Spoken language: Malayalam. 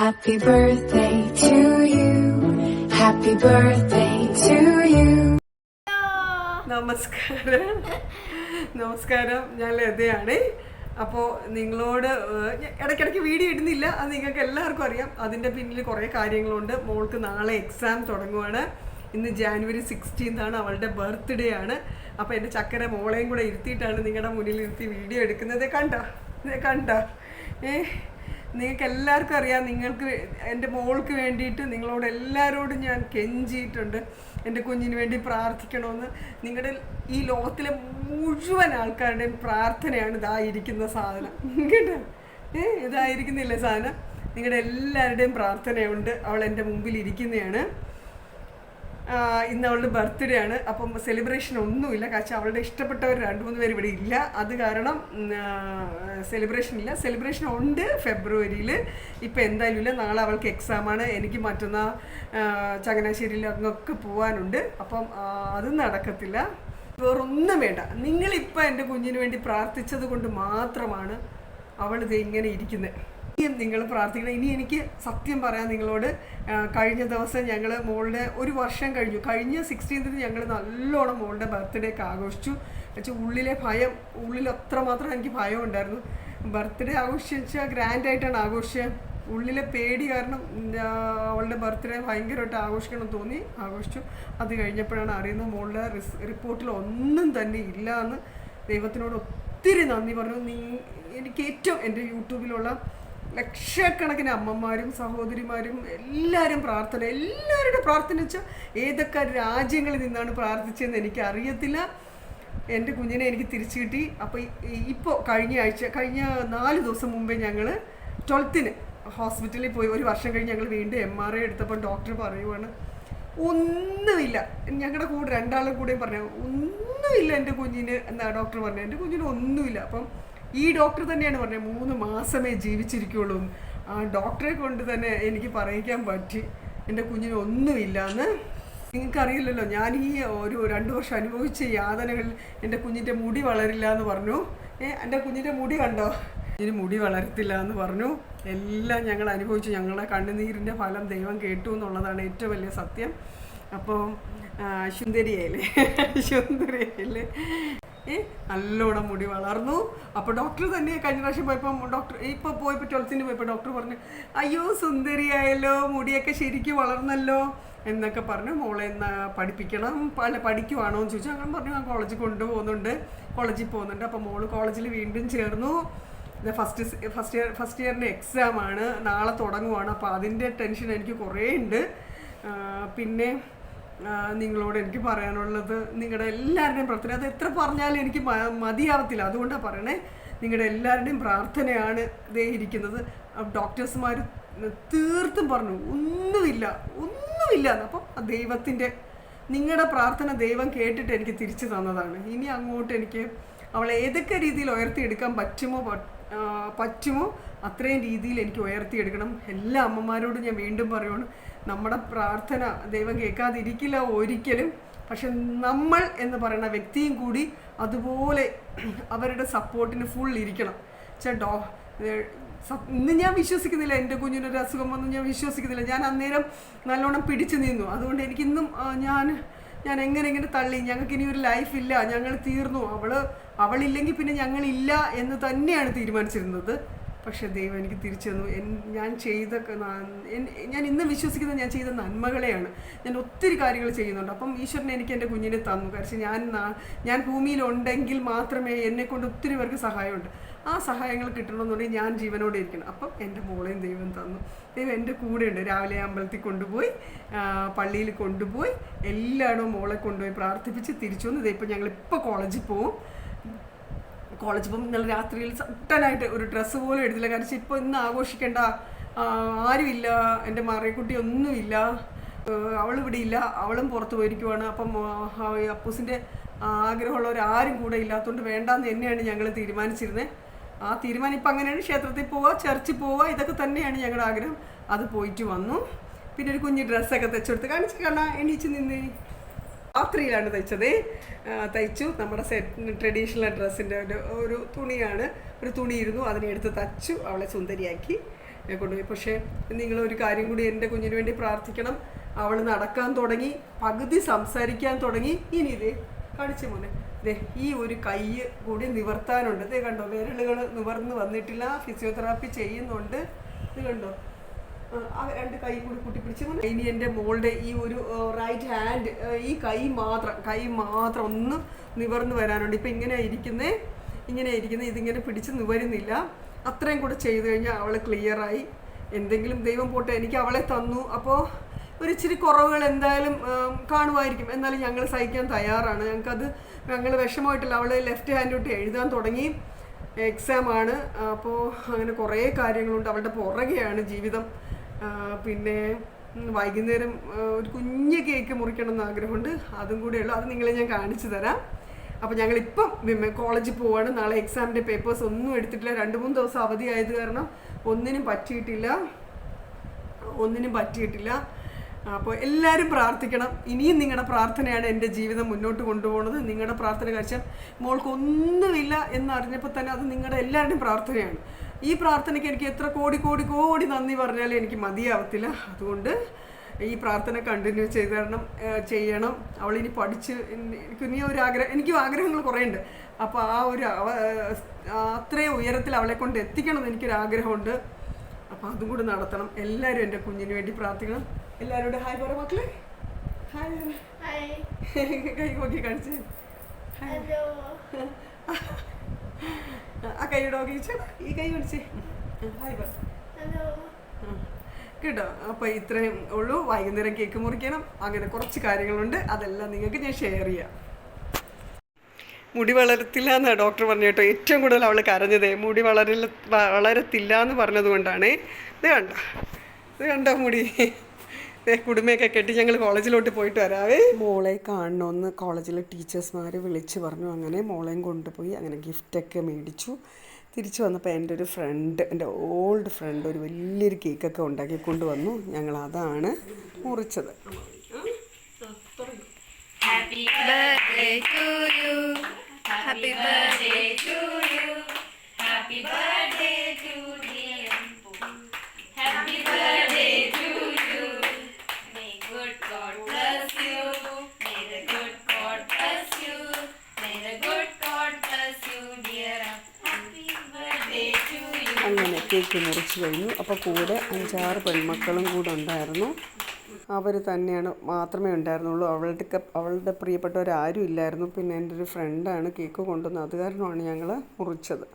Happy birthday to you. Happy birthday to you. നമസ്കാരം. നമസ്കാരം. ഞാൻ ലതയാണ്. അപ്പോൾ നിങ്ങളോട് ഏഹ്, ഇടയ്ക്കിടയ്ക്ക് വീഡിയോ ഇടുന്നില്ല. അത് നിങ്ങൾക്ക് എല്ലാവർക്കും അറിയാം. അതിന്റെ പിന്നിൽ കുറേ കാര്യങ്ങളുണ്ട്. മോൾക്ക് നാളെ എക്സാം തുടങ്ങുവാണ്. ഇന്ന് ജാനുവരി സിക്സ്റ്റീൻതാണ് അവളുടെ ബർത്ത്ഡേ ആണ്. അപ്പോൾ എന്റെ ചക്കര മോളെയും കൂടെ ഇരുത്തിയിട്ടാണ് നിങ്ങളുടെ മുന്നിൽ ഇരുത്തി വീഡിയോ എടുക്കുന്നത്. കണ്ടോ? കണ്ടോ? ഏ നിങ്ങൾക്ക് എല്ലാവർക്കും അറിയാം. നിങ്ങൾക്ക് എന്റെ മോൾക്ക് വേണ്ടിയിട്ട് നിങ്ങളോട് എല്ലാവരോടും ഞാൻ കെഞ്ചിയിട്ടുണ്ട്. എന്റെ കുഞ്ഞിന് വേണ്ടി പ്രാർത്ഥിക്കണമെന്ന്. നിങ്ങളുടെ ഈ ലോകത്തിലെ മുഴുവൻ ആൾക്കാരുടെയും പ്രാർത്ഥനയാണ് ഇതായിരിക്കുന്ന സാധനം. കേട്ടോ? ഏ ഇതായിരിക്കുന്നില്ലേ സാധനം? നിങ്ങളുടെ എല്ലാവരുടെയും പ്രാർത്ഥനയുണ്ട്. അവൾ എന്റെ മുമ്പിൽ ഇരിക്കുന്നതാണ്. ഇന്ന് അവളുടെ ബർത്ത്ഡേ ആണ്. അപ്പം സെലിബ്രേഷൻ ഒന്നുമില്ല. കാരണം അവളുടെ ഇഷ്ടപ്പെട്ടവർ രണ്ടു മൂന്ന് പേര് ഇവിടെ ഇല്ല. അത് കാരണം സെലിബ്രേഷൻ ഇല്ല. സെലിബ്രേഷൻ ഉണ്ട് ഫെബ്രുവരിയിൽ ഇപ്പം എന്തായാലും ഇല്ല. നാളെ അവൾക്ക് എക്സാമാണ് എനിക്ക് മറ്റന്നാ ചങ്ങനാശ്ശേരിയിൽ അങ്ങൊക്കെ പോകാനുണ്ട് അപ്പം അത് നടക്കത്തില്ല. വേറൊന്നും വേണ്ട. നിങ്ങളിപ്പോൾ എന്റെ കുഞ്ഞിന് വേണ്ടി പ്രാർത്ഥിച്ചത് കൊണ്ട് മാത്രമാണ് അവളിത് ഇങ്ങനെ ഇരിക്കുന്നത് ഇനിയും നിങ്ങൾ പ്രാർത്ഥിക്കണം. ഇനി എനിക്ക് സത്യം പറയാം നിങ്ങളോട് കഴിഞ്ഞ ദിവസം ഞങ്ങൾ മോളുടെ ഒരു വർഷം കഴിഞ്ഞു. കഴിഞ്ഞ സിക്സ്റ്റീൻത്തിന് ഞങ്ങൾ നല്ലോണം മോളുടെ ബർത്ത്ഡേ ഒക്കെ ആഘോഷിച്ചു. പക്ഷേ ഉള്ളിലെ ഭയം ഉള്ളിൽ അത്രമാത്രം എനിക്ക് ഭയം ഉണ്ടായിരുന്നു. ബർത്ത്ഡേ ആഘോഷിച്ചാൽ ഗ്രാൻഡായിട്ടാണ് ആഘോഷിച്ചത് ഉള്ളിലെ പേടി കാരണം അവളുടെ ബർത്ത്ഡേ ഭയങ്കരമായിട്ട് ആഘോഷിക്കണം തോന്നി ആഘോഷിച്ചു. അത് കഴിഞ്ഞപ്പോഴാണ് അറിയുന്നത് മോളുടെ റിപ്പോർട്ടിൽ ഒന്നും തന്നെ ഇല്ല എന്ന് ദൈവത്തിനോട് ഒത്തിരി നന്ദി പറഞ്ഞു. നീ എനിക്ക് ഏറ്റവും എന്റെ യൂട്യൂബിലുള്ള ലക്ഷക്കണക്കിന് അമ്മമാരും സഹോദരിമാരും എല്ലാവരും പ്രാർത്ഥന എല്ലാവരുടെ പ്രാർത്ഥന വെച്ചാൽ ഏതൊക്കെ രാജ്യങ്ങളിൽ നിന്നാണ് പ്രാർത്ഥിച്ചതെന്ന് എനിക്ക് അറിയത്തില്ല എന്റെ കുഞ്ഞിനെ എനിക്ക് തിരിച്ചു കിട്ടി. അപ്പോൾ ഇപ്പോൾ കഴിഞ്ഞ ആഴ്ച കഴിഞ്ഞ നാല് ദിവസം മുമ്പേ ഞങ്ങൾ ട്വൽത്തിന് ഹോസ്പിറ്റലിൽ പോയി ഒരു വർഷം കഴിഞ്ഞ് ഞങ്ങൾ വീണ്ടും എം ആർ ഐ എടുത്തപ്പോൾ ഡോക്ടർ പറയുവാണ് ഒന്നുമില്ല. ഞങ്ങളുടെ കൂടെ രണ്ടാളും കൂടെയും പറഞ്ഞു ഒന്നുമില്ല എന്റെ കുഞ്ഞിന്. എന്നാ ഡോക്ടർ പറഞ്ഞു എന്റെ കുഞ്ഞിന് ഒന്നുമില്ല. അപ്പം ഈ ഡോക്ടർ തന്നെയാണ് പറഞ്ഞത് മൂന്ന് മാസമേ ജീവിച്ചിരിക്കുള്ളൂ. ആ ഡോക്ടറെ കൊണ്ട് തന്നെ എനിക്ക് പറയിക്കാൻ പറ്റി. എന്റെ കുഞ്ഞിന് ഒന്നുമില്ല എന്ന് നിങ്ങൾക്കറിയില്ലല്ലോ ഞാൻ ഈ ഒരു രണ്ട് വർഷം അനുഭവിച്ച യാതനകളിൽ എന്റെ കുഞ്ഞിന്റെ മുടി വളരില്ല എന്ന് പറഞ്ഞു. ഏ എന്റെ കുഞ്ഞിന്റെ മുടി കണ്ടോ? ഇതിന് മുടി വളരത്തില്ല എന്ന് പറഞ്ഞു. എല്ലാം ഞങ്ങൾ അനുഭവിച്ചു. ഞങ്ങളെ കണ്ണുനീരിന്റെ ഫലം ദൈവം കേട്ടു എന്നുള്ളതാണ് ഏറ്റവും വലിയ സത്യം. അപ്പോൾ ശുന്ദരിയല്ലേ ശുന്ദരിയായില്ലേ ഏ? നല്ലോണം മുടി വളർന്നു. അപ്പോൾ ഡോക്ടർ തന്നെ കഴിഞ്ഞ പ്രാവശ്യം പോയപ്പോൾ ഡോക്ടർ ഇപ്പോൾ പോയപ്പോൾ ട്വൽത്തിന് പോയപ്പോൾ ഡോക്ടർ പറഞ്ഞു അയ്യോ സുന്ദരിയായല്ലോ മുടിയൊക്കെ ശരിക്കും വളർന്നല്ലോ എന്നൊക്കെ പറഞ്ഞു. മോളെ എന്നാ പഠിപ്പിക്കണം പല പഠിക്കുവാണോ? എന്ന് ചോദിച്ചു. അങ്ങനെ പറഞ്ഞു ഞാൻ കോളേജിൽ കൊണ്ടുപോകുന്നുണ്ട് കോളേജിൽ പോകുന്നുണ്ട്. അപ്പോൾ മോൾ കോളേജിൽ വീണ്ടും ചേർന്നു. ഫസ്റ്റ് ഫസ്റ്റ് ഇയർ ഫസ്റ്റ് ഇയറിന്റെ എക്സാമാണ് നാളെ തുടങ്ങുവാണ്. അപ്പോൾ അതിന്റെ ടെൻഷൻ എനിക്ക് കുറേ ഉണ്ട് പിന്നെ നിങ്ങളോട് എനിക്ക് പറയാനുള്ളത് നിങ്ങളുടെ എല്ലാവരുടെയും പ്രാർത്ഥന. അത് എത്ര പറഞ്ഞാലും എനിക്ക് മതിയാവത്തില്ല. അതുകൊണ്ടാണ് പറയണേ നിങ്ങളുടെ എല്ലാവരുടെയും പ്രാർത്ഥനയാണ് ഇതേ ഇരിക്കുന്നത്. ഡോക്ടേഴ്സുമാർ തീർത്തും പറഞ്ഞു ഒന്നുമില്ല ഒന്നുമില്ല അപ്പം ദൈവത്തിന്റെ നിങ്ങളുടെ പ്രാർത്ഥന ദൈവം കേട്ടിട്ട് എനിക്ക് തിരിച്ചു തന്നതാണ്. ഇനി അങ്ങോട്ട് എനിക്ക് അവളെ ഏതൊക്കെ രീതിയിൽ ഉയർത്തിയെടുക്കാൻ പറ്റുമോ പറ്റുമോ? അത്രയും രീതിയിൽ എനിക്ക് ഉയർത്തിയെടുക്കണം. എല്ലാ അമ്മമാരോടും ഞാൻ വീണ്ടും പറയുകയാണ് നമ്മുടെ പ്രാർത്ഥന ദൈവം കേൾക്കാതിരിക്കില്ല ഒരിക്കലും. പക്ഷെ നമ്മൾ എന്ന് പറയുന്ന വ്യക്തിയും കൂടി അതുപോലെ അവരുടെ സപ്പോർട്ടിന് ഫുൾ ഇരിക്കണം. ചേട്ടോ ഇന്ന് ഞാൻ വിശ്വസിക്കുന്നില്ല. എന്റെ കുഞ്ഞിനൊരു അസുഖം വന്നു ഞാൻ വിശ്വസിക്കുന്നില്ല. ഞാൻ അന്നേരം നല്ലോണം പിടിച്ചു നിന്നു. അതുകൊണ്ട് എനിക്കിന്നും ഞാൻ ഞാൻ എങ്ങനെ ഇങ്ങനെ തള്ളി? ഞങ്ങൾക്ക് ഇനി ഒരു ലൈഫ് ഇല്ല. ഞങ്ങൾ തീർന്നു. അവൾ അവളില്ലെങ്കിൽ പിന്നെ ഞങ്ങളില്ല എന്ന് തന്നെയാണ് തീരുമാനിച്ചിരുന്നത്. പക്ഷെ ദൈവം എനിക്ക് തിരിച്ചു തന്നു. ഞാൻ ചെയ്ത ഞാൻ ഇന്ന് വിശ്വസിക്കുന്നത് ഞാൻ ചെയ്ത നന്മകളെയാണ്. ഞാൻ ഒത്തിരി കാര്യങ്ങൾ ചെയ്യുന്നുണ്ട്. അപ്പം ഈശ്വരൻ എനിക്ക് എന്റെ കുഞ്ഞിനെ തന്നു. കാരണം ഞാൻ ഞാൻ ഭൂമിയിലുണ്ടെങ്കിൽ മാത്രമേ എന്നെ കൊണ്ട് ഒത്തിരി പേർക്ക് സഹായമുണ്ട്. ആ സഹായങ്ങൾ കിട്ടണമെന്നുണ്ടെങ്കിൽ ഞാൻ ജീവനോടെ ഇരിക്കണം. അപ്പം എന്റെ മോളെയും ദൈവം തന്നു. ദൈവം എന്റെ കൂടെയുണ്ട്. രാവിലെ അമ്പലത്തിൽ കൊണ്ടുപോയി പള്ളിയിൽ കൊണ്ടുപോയി എല്ലായിടവും മോളെ കൊണ്ടുപോയി പ്രാർത്ഥിപ്പിച്ച് തിരിച്ചു വന്നു. ഇതേ ഇപ്പം ഞങ്ങളിപ്പോൾ കോളേജിൽ പോവും. കോളേജ് പോകുമ്പോൾ ഇന്നലെ രാത്രിയിൽ സട്ടനായിട്ട് ഒരു ഡ്രസ്സ് പോലും എടുത്തില്ല കാരണം ഇപ്പോൾ ഇന്ന് ആഘോഷിക്കേണ്ട ആരുമില്ല എന്റെ മറിയക്കുട്ടി ഒന്നുമില്ല അവൾ ഇവിടെ ഇല്ല അവളും പുറത്ത് പോയിരിക്കുവാണ് അപ്പം അപ്പൂസിന്റെ ആഗ്രഹമുള്ളവർ ആരും കൂടെ ഇല്ലാത്തതുകൊണ്ട് വേണ്ടാന്ന് തന്നെയാണ് ഞങ്ങൾ തീരുമാനിച്ചിരുന്നത് ആ തീരുമാനം ഇപ്പം അങ്ങനെയാണ് ക്ഷേത്രത്തിൽ പോവുക ചർച്ചിൽ പോവുക ഇതൊക്കെ തന്നെയാണ് ഞങ്ങളുടെ ആഗ്രഹം അത് പോയിട്ട് വന്നു പിന്നെ ഒരു കുഞ്ഞ് ഡ്രസ്സൊക്കെ തെച്ചെടുത്ത് കാണിച്ച് കാണാം എണീച്ച് നിന്ന് രാത്രിയിലാണ് തയ്ച്ചത്. തയ്ച്ചു. നമ്മുടെ സെറ്റ് ട്രഡീഷണൽ ഡ്രസ്സിന്റെ ഒരു ഒരു തുണിയാണ്. ഒരു തുണിയിരുന്നു. അതിനെ എടുത്ത് തച്ചു. അവളെ സുന്ദരിയാക്കി കൊണ്ടുപോയി. പക്ഷേ നിങ്ങളൊരു കാര്യം കൂടി എന്റെ കുഞ്ഞിന് വേണ്ടി പ്രാർത്ഥിക്കണം. അവൾ നടക്കാൻ തുടങ്ങി പകുതി സംസാരിക്കാൻ തുടങ്ങി. ഇനി ഇതേ കാണിച്ചു മോനെ. ദേ ഈ ഒരു കൈ കൂടി നിവർത്താനുണ്ട്. ദേ കണ്ടോ? വിരലുകൾ നിവർന്ന് വന്നിട്ടില്ല. ഫിസിയോതെറാപ്പി ചെയ്യുന്നുണ്ട്. ഇത് കണ്ടോ? രണ്ട് കൈ കൂടി കൂട്ടി പിടിച്ച് ഇനി എന്റെ മോളുടെ ഈ ഒരു റൈറ്റ് ഹാൻഡ് ഈ കൈ മാത്രം കൈ മാത്രം ഒന്ന് നിവർന്ന് വരാനുണ്ട്. ഇപ്പം ഇങ്ങനെ ഇരിക്കുന്നേ ഇങ്ങനെ ഇരിക്കുന്നത് ഇതിങ്ങനെ പിടിച്ച് നിവരുന്നില്ല. അത്രയും കൂടെ ചെയ്തു കഴിഞ്ഞാൽ അവൾ ക്ലിയറായി എന്തെങ്കിലും ദൈവം പോട്ടെ എനിക്ക് അവളെ തന്നു. അപ്പോൾ ഒരു ഇച്ചിരി കുറവുകൾ എന്തായാലും കാണുമായിരിക്കും. എന്നാലും ഞങ്ങൾ സഹിക്കാൻ തയ്യാറാണ്. ഞങ്ങൾക്കത് ഞങ്ങൾ വിഷമമായിട്ടില്ല. അവൾ ലെഫ്റ്റ് ഹാൻഡ് തൊട്ട് എഴുതാൻ തുടങ്ങി. എക്സാം ആണ്. അപ്പോൾ അങ്ങനെ കുറേ കാര്യങ്ങളുണ്ട്. അവളുടെ പുറകെയാണ് ജീവിതം. പിന്നെ വൈകുന്നേരം ഒരു കുഞ്ഞ് കേക്ക് മുറിക്കണം എന്ന് ആഗ്രഹമുണ്ട്. അതും കൂടെ ഉള്ളു. അത് നിങ്ങളെ ഞാൻ കാണിച്ചു തരാം. അപ്പോൾ ഞങ്ങളിപ്പം കോളേജിൽ പോവാണ്. നാളെ എക്സാമിന്റെ പേപ്പേഴ്സ് ഒന്നും എടുത്തിട്ടില്ല. രണ്ട് മൂന്ന് ദിവസം അവധി ആയത് കാരണം ഒന്നിനും പറ്റിയിട്ടില്ല. ഒന്നിനും പറ്റിയിട്ടില്ല. അപ്പോൾ എല്ലാവരും പ്രാർത്ഥിക്കണം. ഇനിയും നിങ്ങളുടെ പ്രാർത്ഥനയാണ് എന്റെ ജീവിതം മുന്നോട്ട് കൊണ്ടുപോകുന്നത്. നിങ്ങളുടെ പ്രാർത്ഥന കഴിച്ചാൽ മോൾക്ക് ഒന്നുമില്ല എന്നറിഞ്ഞപ്പോൾ തന്നെ അത് നിങ്ങളുടെ എല്ലാവരുടെയും പ്രാർത്ഥനയാണ്. ഈ പ്രാർത്ഥനയ്ക്ക് എനിക്ക് എത്ര കോടി കോടി കോടി നന്ദി പറഞ്ഞാലും എനിക്ക് മതിയാവത്തില്ല. അതുകൊണ്ട് ഈ പ്രാർത്ഥന കണ്ടിന്യൂ ചെയ്ത് തരണം ചെയ്യണം. അവളിനി പഠിച്ച് എനിക്ക് ഇനി ഒരു ആഗ്രഹം എനിക്കും ആഗ്രഹങ്ങൾ കുറേ ഉണ്ട് അപ്പോൾ ആ ഒരു അത്രയും ഉയരത്തിൽ അവളെ കൊണ്ട് എത്തിക്കണം എന്ന് എനിക്കൊരു ആഗ്രഹമുണ്ട് അപ്പം അതും കൂടെ നടത്തണം. എല്ലാവരും എന്റെ കുഞ്ഞിന് വേണ്ടി പ്രാർത്ഥിക്കണം. എല്ലാവരോടും ഹായ് പറ മക്കളെ. ഹായ്. കൈ നോക്കി കാണിച്ച്. ആ കൈയുടെ നോക്കി ഈ കൈ കാണിച്ചേ ഹായ് പറ. കേട്ടോ അപ്പോൾ ഇത്രയും ഉള്ളൂ. വൈകുന്നേരം കേക്ക് മുറിക്കണം. അങ്ങനെ കുറച്ച് കാര്യങ്ങളുണ്ട്. അതെല്ലാം നിങ്ങൾക്ക് ഞാൻ ഷെയർ ചെയ്യാം. മുടി വളരത്തില്ല എന്നാണ് ഡോക്ടർ പറഞ്ഞു കേട്ടോ. ഏറ്റവും കൂടുതൽ അവൾ കരഞ്ഞത് മുടി വളരില്ല വളരത്തില്ല എന്ന് പറഞ്ഞതുകൊണ്ടാണ് ഇത് കണ്ട? ഇത് കണ്ടോ മുടി? ദേ കുടുംബയൊക്കെ കെട്ടി ഞങ്ങൾ കോളേജിലോട്ട് പോയിട്ട് വരാവേ. മോളെ കാണണമെന്ന് കോളേജിലെ ടീച്ചേഴ്സ്മാർ വിളിച്ച് പറഞ്ഞു. അങ്ങനെ മോളെയും കൊണ്ടുപോയി. അങ്ങനെ ഗിഫ്റ്റൊക്കെ മേടിച്ചു. തിരിച്ചു വന്നപ്പോൾ എന്റെ ഒരു ഫ്രണ്ട് എന്റെ ഓൾഡ് ഫ്രണ്ട് ഒരു വലിയൊരു കേക്കൊക്കെ ഉണ്ടാക്കി കൊണ്ടുവന്നു. ഞങ്ങൾ അതാണ് മുറിച്ചത്. Happy birthday to you. Happy birthday to you. Happy birthday to dear Ampu. Happy birthday to you. May good God bless you. May the good God bless you. May the good God bless you, dear Ampu. Happy birthday to you. അങ്ങനെ കേക്ക് മുറിച്ചു കഴിഞ്ഞു അപ്പോൾ കൂടെ അഞ്ചാറ് പെൺമക്കളും കൂടെ ഉണ്ടായിരുന്നു അവർ തന്നെയാണ് മാത്രമേ ഉണ്ടായിരുന്നുള്ളൂ. അവളുടെ അവളുടെ പ്രിയപ്പെട്ടവരാരും ഇല്ലായിരുന്നു. പിന്നെ എന്റെ ഒരു ഫ്രണ്ടാണ് കേക്ക് കൊണ്ടുവന്നത്. അത് കാരണമാണ് ഞങ്ങൾ മുറിച്ചത്.